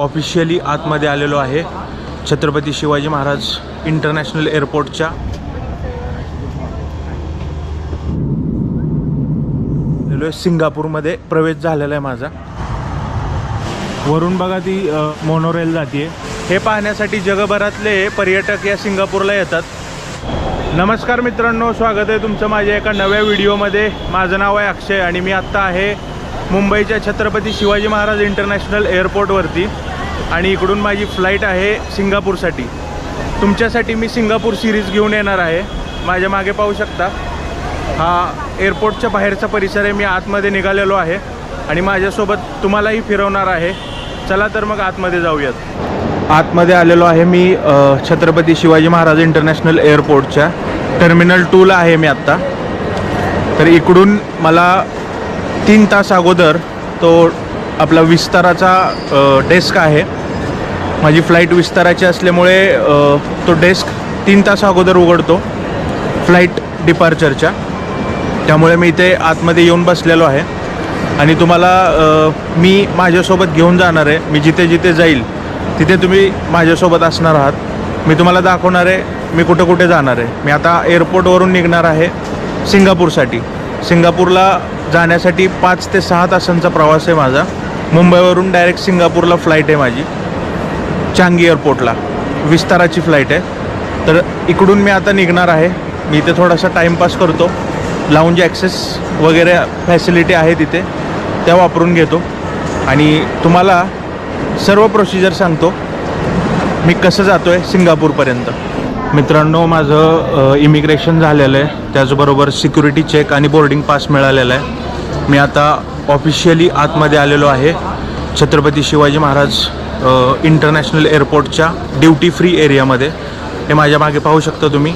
Officially आतमध्ये आलेलो आहे छत्रपती शिवाजी महाराज इंटरनॅशनल एअरपोर्टच्या सिंगापूरमध्ये प्रवेश झालेला आहे माझा. वरून बघा ती मोनोरेल जाते हे पाहण्यासाठी जगभरातले पर्यटक या सिंगापूरला येतात. नमस्कार मित्रांनो स्वागत आहे तुमचं माझ्या एका नव्या व्हिडिओमध्ये माझं नाव आहे अक्षय आणि मी आत्ता आहे मुंबईच्या छत्रपती शिवाजी महाराज इंटरनॅशनल एअरपोर्टवरती आणि इकडून माझी फ्लाईट आहे सिंगापूरसाठी. तुमच्यासाठी मी सिंगापूर सिरीज घेऊन येणार आहे. माझ्या मागे पाहू शकता. हा एअरपोर्टच्या बाहेरचा परिसर आहे. मी आतमध्ये निघालेलो आहे. आणि माझ्यासोबत तुम्हालाही फिरवणार आहे. चला तर मग आतमध्ये जाऊयात. आतमध्ये आलेलो आहे मी छत्रपती शिवाजी महाराज इंटरनॅशनल एअरपोर्टच्या. टर्मिनल टूला आहे मी आत्ता. तर इकडून मला तीन तास अगोदर तो आपला विस्ताराचा डेस्क आहे. माझी फ्लाईट विस्ताराची असल्यामुळे तो डेस्क तीन तास अगोदर उघडतो फ्लाईट डिपार्चरच्या त्यामुळे मी इथे आतमध्ये येऊन बसलेलो आहे. आणि तुम्हाला मी माझ्यासोबत घेऊन जाणार आहे. मी जिथे जिथे जाईल तिथे तुम्ही माझ्यासोबत असणार आहात. मी तुम्हाला दाखवणार आहे मी कुठे कुठे जाणार आहे. मी आता एअरपोर्टवरून निघणार आहे सिंगापूरसाठी. सिंगापूरला जाण्यासाठी पाच ते सहा तासांचा प्रवास आहे माझा. मुंबईवरून डायरेक्ट सिंगापूरला फ्लाईट आहे माझी. चांगी एअरपोर्टला विस्ताराची फ्लाईट आहे. तर इकडून मी आता निघणार आहे. मी इथे थोडासा टाईमपास करतो. लाऊंज ॲक्सेस वगैरे फॅसिलिटी आहे तिथे त्या वापरून घेतो. आणि तुम्हाला सर्व प्रोसिजर सांगतो. मी कसं जातो आहे सिंगापूरपर्यंत. मित्रांनो माझं इमिग्रेशन झालेलं आहे. त्याचबरोबर सिक्युरिटी चेक आणि बोर्डिंग पास मिळालेला आहे. मी आता ऑफिशियली आतमध्ये आलेलो आहे. छत्रपती शिवाजी महाराज इंटरनॅशनल एअरपोर्टच्या ड्युटी फ्री एरियामध्ये हे माझ्या मागे पाहू शकता तुम्ही.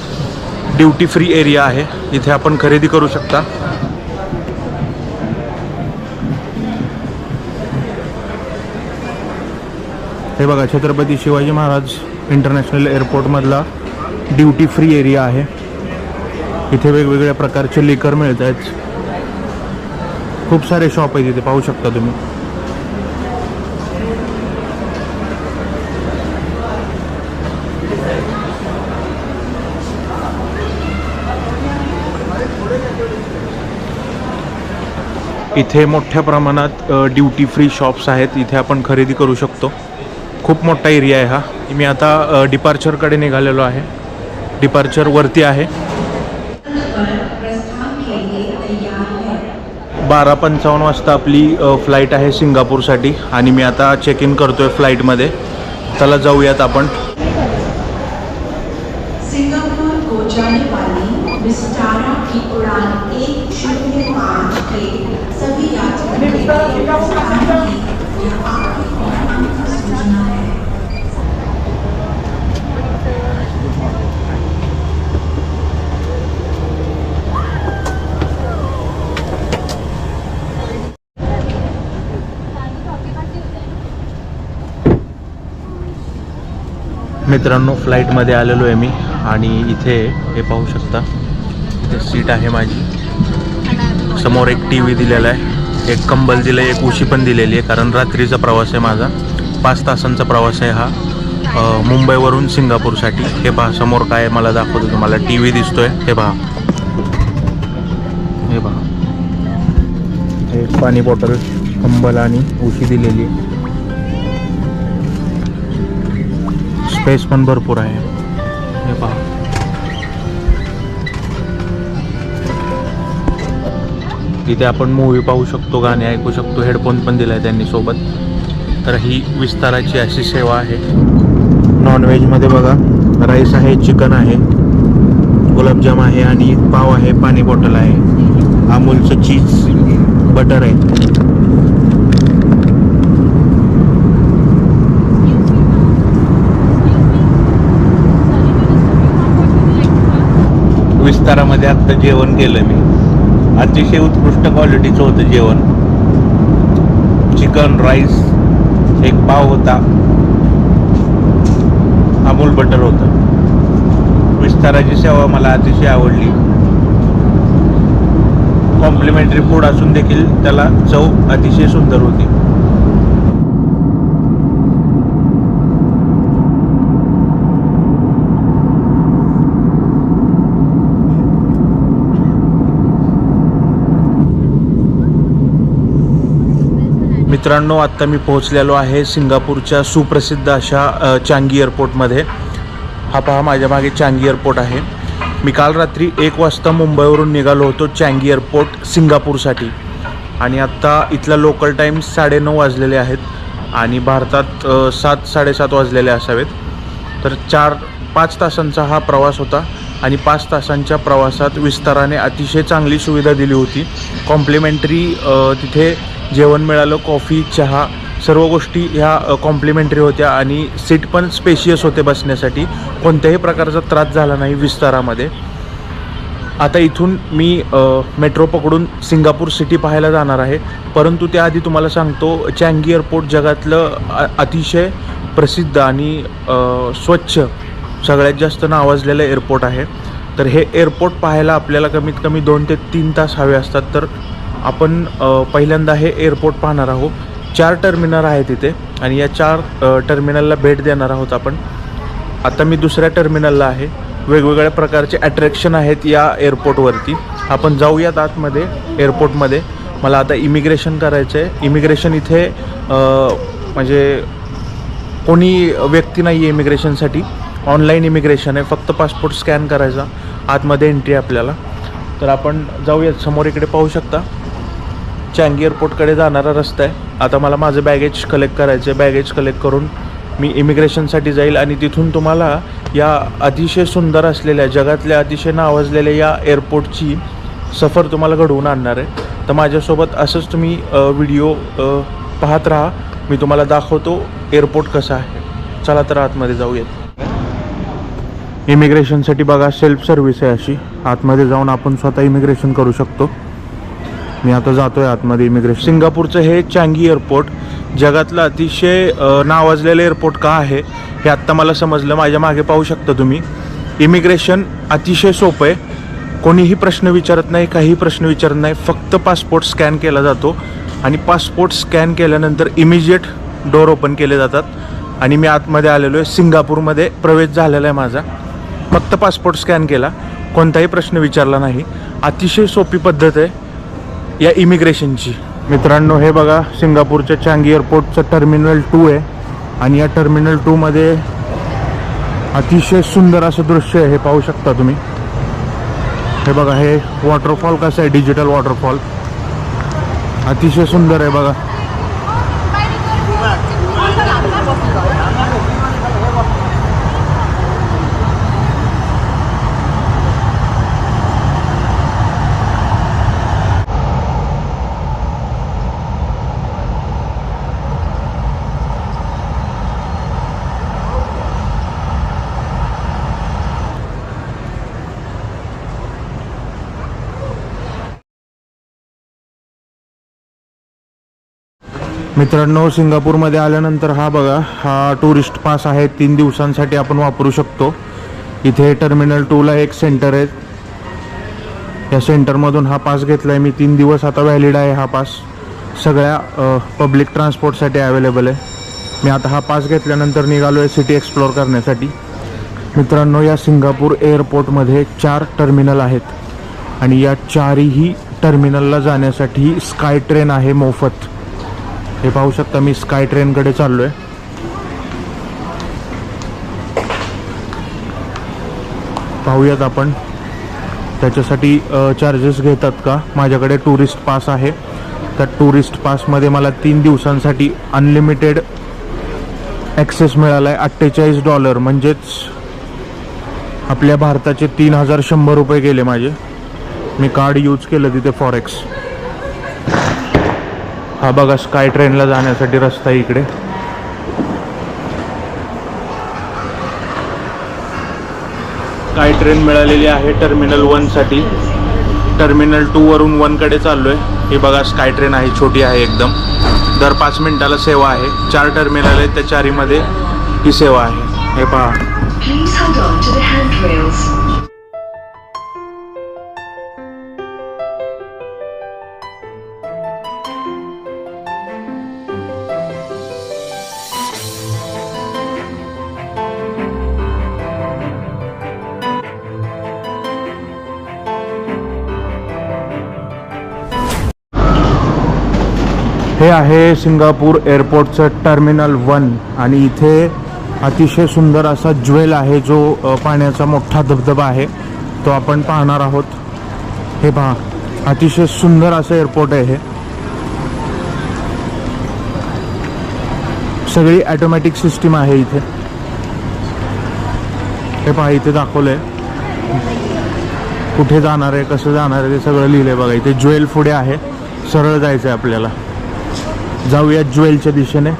ड्युटी फ्री एरिया आहे. इथे आपण खरेदी करू शकता. हे बघा छत्रपती शिवाजी महाराज इंटरनॅशनल एअरपोर्टमधला ड्युटी फ्री एरिया आहे. इथे वेगवेगळ्या प्रकारचे लेकर मिळत आहेत खूप सारे शॉप आहेत इथे पाहू शकता तुम्ही. इथे मोठ्या प्रमाणात ड्युटी फ्री शॉप्स आहेत. इथे आपण खरेदी करू शकतो. खूप मोठा एरिया आहे हा. मी आता डिपार्चरकडे निघालेलो आहे. डिपार्चर वरती आहे. बारा पंचावन्न वाजता आपली फ्लाईट आहे सिंगापूरसाठी. आणि मी आता चेक इन करतो आहे फ्लाईटमध्ये चला जाऊयात आपण सिंगापुर को जाने वाली विस्तारा की उड़ान एक शून्य पाँच के सभी यात्रियों के लिए प्रस्थान की यह आखिरी उड़ान की सूचना है मित्रांनो फ्लाईटमध्ये आलेलो आहे मी आणि इथे हे पाहू शकता इथे सीट आहे माझी. समोर एक टी व्ही दिलेला आहे. एक कंबल दिलं आहे एक उशी पण दिलेली आहे कारण रात्रीचा प्रवास आहे माझा. पाच तासांचा प्रवास आहे हा. मुंबईवरून सिंगापूरसाठी. हे पहा समोर काय मला दाखवतो तुम्हाला. टी व्ही दिसतोय. हे पहा. हे पहा. हे पाणी बॉटल कंबल आणि उशी दिलेली आहे. स्पेस पण भरपूर आहे. हे पहा. इथे आपण मूवी पाहू शकतो गाणे ऐकू शकतो हेडफोन पण दिलाय त्यांनी सोबत. तर ही विस्ताराची अशी सेवा आहे. नॉनव्हेजमध्ये बघा राईस आहे चिकन आहे गुलाबजाम आहे आणि पाव आहे पाणी बॉटल आहे. अमूलचं चीज बटर आहे. विस्तारामध्ये आत्ता जेवण केलं मी. अतिशय उत्कृष्ट क्वालिटीचं होतं जेवण. चिकन राईस एक पाव होता. अमूल बटर होतं. विस्ताराची सेवा मला अतिशय आवडली. कॉम्प्लिमेंटरी फूड असून देखील त्याला चव अतिशय सुंदर होती. मित्रांनो आत्ता मी पोहोचलेलो आहे सिंगापूरच्या सुप्रसिद्ध अशा चांगी एअरपोर्टमध्ये. हा पहा माझ्या मागे चांगी एअरपोर्ट आहे. मी काल रात्री एक वाजता मुंबईवरून निघालो होतो चांगी एअरपोर्ट सिंगापूरसाठी. आणि आत्ता इथला लोकल टाईम साडेनऊ वाजलेले आहेत आणि भारतात सात साडेसात वाजलेले असावेत. तर चार पाच तासांचा हा प्रवास होता आणि पाच तासांच्या प्रवासात विस्ताराने अतिशय चांगली सुविधा दिली होती. कॉम्प्लिमेंटरी तिथे जेवण मिळालं कॉफी चहा सर्व गोष्टी ह्या कॉम्प्लिमेंटरी होत्या आणि सीट पण स्पेशियस होते बसण्यासाठी. कोणत्याही प्रकारचा त्रास झाला नाही विस्तारामध्ये. आता इथून मी मेट्रो पकडून सिंगापूर सिटी पाहायला जाणार आहे. परंतु त्याआधी तुम्हाला सांगतो चँगी एअरपोर्ट जगातलं अतिशय प्रसिद्ध आणि स्वच्छ सगळ्यात जास्त नावाजलेलं एअरपोर्ट आहे. तर हे एअरपोर्ट पाहायला आपल्याला कमीत कमी दोन ते तीन तास हवे असतात. तर आपण पहिल्यांदा हे एअरपोर्ट पाहणार आहोत. चार टर्मिनल आहे तिथे आणि या चार टर्मिनलला भेट देणार आहोत आपण. आता मी दुसऱ्या टर्मिनलला आहे. वेगवेगळ्या प्रकारचे अट्रॅक्शन आहेत या एअरपोर्टवरती आपण जाऊयात आतमध्ये एअरपोर्टमध्ये मला आता इमिग्रेशन करायचं आहे इमिग्रेशन इथे म्हणजे कोणी व्यक्ती नाही आहे इमिग्रेशनसाठी ऑनलाईन इमिग्रेशन आहे. फक्त पासपोर्ट स्कॅन करायचा. आतमध्ये एंट्री आपल्याला. तर आपण जाऊयात. समोर इकडे पाहू शकता. चांगी एअरपोर्टकडे जाणारा रस्ता आहे. आता मला माझं बॅगेज कलेक्ट करायचं आहे बॅगेज कलेक्ट करून मी इमिग्रेशनसाठी जाईल आणि तिथून तुम्हाला या अतिशय सुंदर असलेल्या जगातल्या अतिशय नावाजलेल्या या एअरपोर्टची सफर तुम्हाला घडवून आणणार आहे. तर माझ्यासोबत असंच तुम्ही व्हिडिओ पाहत राहा. मी तुम्हाला दाखवतो एअरपोर्ट कसा आहे. चला तर आतमध्ये जाऊयात. इमिग्रेशनसाठी बघा सेल्फ सर्व्हिस आहे अशी. आतमध्ये जाऊन आपण स्वतः इमिग्रेशन करू शकतो. मी आता जातो आहे आतमध्ये इमिग्रेशन सिंगापूरचं हे चांगी एअरपोर्ट जगातलं अतिशय नावाजलेलं एअरपोर्ट का आहे हे आत्ता मला समजलं. माझ्या मागे पाहू शकता तुम्ही. इमिग्रेशन अतिशय सोपं आहे. कोणीही प्रश्न विचारत नाही काहीही प्रश्न विचारत नाही. फक्त पासपोर्ट स्कॅन केला जातो. आणि पासपोर्ट स्कॅन केल्यानंतर इमिजिएट डोर ओपन केले जातात. आणि मी आतमध्ये आलेलो आहे. सिंगापूरमध्ये प्रवेश झालेला आहे माझा. फक्त पासपोर्ट स्कॅन केला. कोणताही प्रश्न विचारला नाही. अतिशय सोपी पद्धत आहे. या इमिग्रेशनची मित्रांनो हे बघा सिंगापूरच्या चांगी एअरपोर्टचं टर्मिनल टू आहे. आणि या टर्मिनल टूमध्ये अतिशय सुंदर असं दृश्य आहे हे पाहू शकता तुम्ही. हे बघा हे वॉटरफॉल कसं आहे डिजिटल वॉटरफॉल अतिशय सुंदर आहे बघा. मित्रांनो सिंगापूरमध्ये आल्यानंतर हा बघा हा टुरिस्ट पास आहे. तीन दिवसांसाठी आपण वापरू शकतो. इथे टर्मिनल टूला एक सेंटर आहे. या सेंटरमधून हा पास घेतला आहे मी तीन दिवस आता व्हॅलिड आहे हा पास सगळ्या पब्लिक ट्रान्सपोर्टसाठी अवेलेबल आहे. मी आता हा पास घेतल्यानंतर निघालो आहे सिटी एक्सप्लोअर करण्यासाठी. मित्रांनो या सिंगापूर एअरपोर्टमध्ये चार टर्मिनल आहेत. आणि या चारही टर्मिनलला जाण्यासाठी स्काय ट्रेन आहे मोफत. हे पाहू शकता मी स्काय ट्रेनकडे चाललो आहे पाहूयात आपण. त्याच्यासाठी चार्जेस घेतात का? माझ्याकडे टुरिस्ट पास आहे. त्या टुरिस्ट पासमध्ये मला तीन दिवसांसाठी अनलिमिटेड ॲक्सेस मिळाला आहे अठ्ठेचाळीस डॉलर म्हणजेच आपल्या भारताचे तीन हजार शंभर रुपये गेले माझे. मी कार्ड यूज केलं तिथे फॉरेक्स हा बघा स्काय ट्रेनला जाण्यासाठी रस्ता आहे इकडे. स्काय ट्रेन मिळालेली आहे टर्मिनल वनसाठी टर्मिनल टूवरून वनकडे चाललो आहे हे बघा स्काय ट्रेन आहे छोटी आहे एकदम. दर पाच मिनिटाला सेवा आहे. चार टर्मिनल आहेत त्या चारीमध्ये ही सेवा आहे. हे पहा. हे आहे सिंगापूर एअरपोर्टचं टर्मिनल वन आणि इथे अतिशय सुंदर असा ज्वेल आहे जो पाण्याचा मोठा धबधबा आहे. तो आपण पाहणार आहोत. हे पहा अतिशय सुंदर असं एअरपोर्ट आहे हे. सगळी ॲटोमॅटिक सिस्टीम आहे इथे. हे पहा इथे दाखवलंय. कुठे जाणार आहे कसं जाणार आहे ते सगळं लिहिलं आहे बघा. इथे ज्वेल पुढे आहे. सरळ जायचं आहे आपल्याला. जाऊया ज्वेलच्या दिशेने.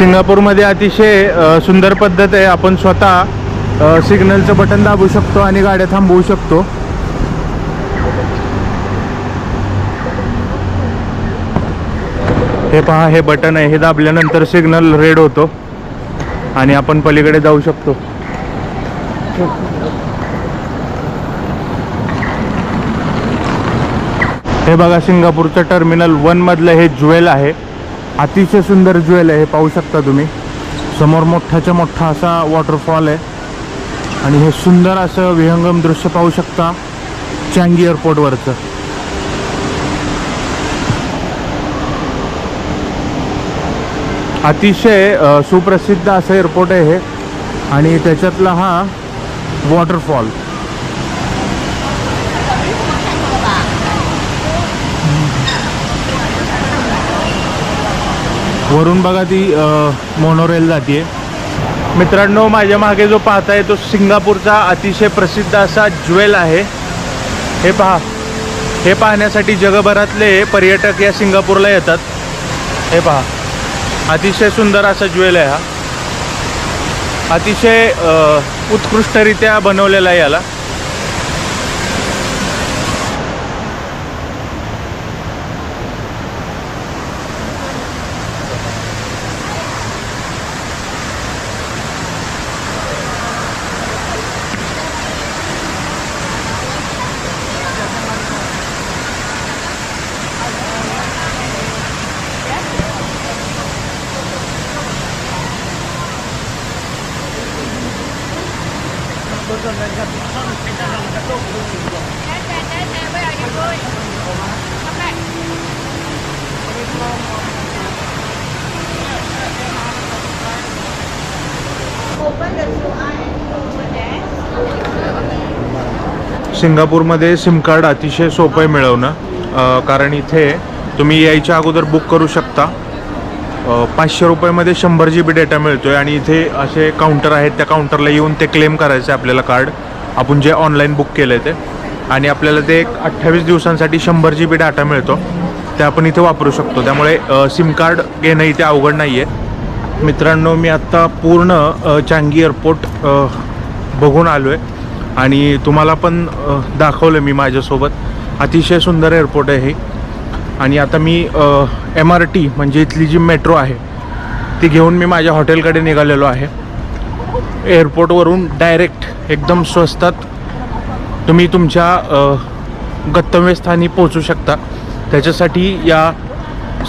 सिंगापूरमध्ये अतिशय सुंदर पद्धत आहे. आपण स्वतः सिग्नलचं बटन दाबू शकतो आणि गाड्या थांबवू शकतो. हे पहा हे बटन आहे. हे दाबल्यानंतर सिग्नल रेड होतो. आणि आपण पलीकडे जाऊ शकतो. हे बघा सिंगापूरचं टर्मिनल वन मधलं हे ज्वेल आहे. अतिशय सुंदर ज्वेल आहे हे पाहू शकता तुम्ही. समोर मोठ्याच्या मोठा असा वॉटरफॉल आहे. आणि हे सुंदर असं विहंगम दृश्य पाहू शकता चांगी एअरपोर्टवरचं अतिशय सुप्रसिद्ध असं एअरपोर्ट आहे हे. आणि त्याच्यातला हा वॉटरफॉल वरून बघा ती मोनोरेल जाते मित्रांनो माझ्या मागे जो पाहताय तो सिंगापूरचा अतिशय प्रसिद्ध असा ज्वेल आहे. हे पहा. हे पाहण्यासाठी जगभरातले पर्यटक या सिंगापूरला येतात. हे पहा. अतिशय सुंदर असा ज्वेल आहे हा. अतिशय उत्कृष्टरित्या बनवलेला आहे याला. सिंगापूरमध्ये सिम कार्ड अतिशय सोपं आहे मिळवणं. कारण इथे तुम्ही यायच्या अगोदर बुक करू शकता. पाचशे रुपयामध्ये शंभर जी बी डेटा मिळतो आहे आणि इथे असे काउंटर आहेत त्या काउंटरला येऊन ते क्लेम करायचं आहे आपल्याला कार्ड. आपण जे ऑनलाईन बुक केलं आहे ते. आणि आपल्याला ते एक अठ्ठावीस दिवसांसाठी शंभर जी बी डाटा मिळतो. ते आपण इथे वापरू शकतो. त्यामुळे सिम कार्ड घेणं इथे अवघड नाही आहे मित्रांनो मी आत्ता पूर्ण चांगी एअरपोर्ट बघून आलो आहे आणि तुम्हाला पण दाखवलं मी माझ्यासोबत. अतिशय सुंदर एअरपोर्ट आहे हे. आणि आता मी एम आर टी म्हणजे इथली जी मेट्रो आहे ती घेऊन मी माझ्या हॉटेलकडे निघालेलो आहे. एअरपोर्टवरून डायरेक्ट एकदम स्वस्तात तुम्ही तुमच्या गंतव्यस्थानी पोहोचू शकता. त्याच्यासाठी या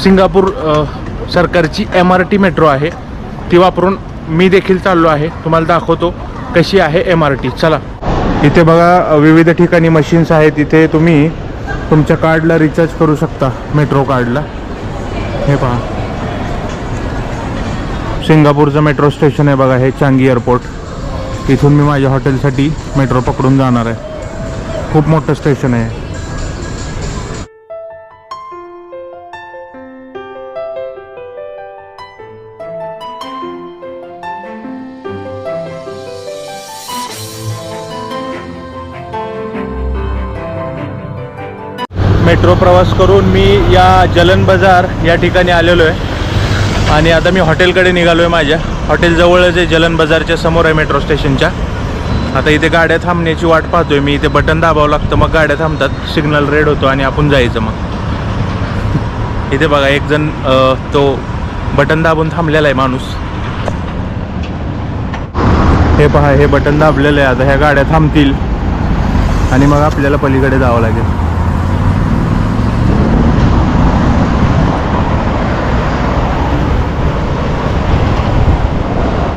सिंगापूर सरकारची एम आर टी मेट्रो आहे. ती वापरून मी देखील चाललो आहे. तुम्हाला दाखवतो कशी आहे एम आर टी. चला. इथे बघा विविध ठिकाणी मशीन्स आहेत. इथे तुम्ही तुमच्या कार्डला रिचार्ज करू शकता मेट्रो कार्डला हे पहा. सिंगापूरचं मेट्रो स्टेशन आहे बघा हे चांगी एअरपोर्ट इथून मी माझ्या हॉटेलसाठी मेट्रो पकडून जाणार आहे. खूप मोठं स्टेशन आहे. मेट्रो प्रवास करून मी या जलन बाजार या ठिकाणी आलेलो आहे. आणि आता मी हॉटेलकडे निघालो आहे माझ्या हॉटेलजवळच आहे जलन बाजारच्या समोर आहे मेट्रो स्टेशनच्या. आता इथे गाड्या थांबण्याची वाट पाहतोय. मी इथे बटन दाबावं लागतं मग गाड्या थांबतात. सिग्नल रेड होतो आणि आपण जायचं मग. इथे बघा एक जण तो बटन दाबून थांबलेला आहे माणूस. हे पहा हे बटन दाबलेलं आहे. आता ह्या गाड्या थांबतील. आणि मग आपल्याला पलीकडे जावं लागेल.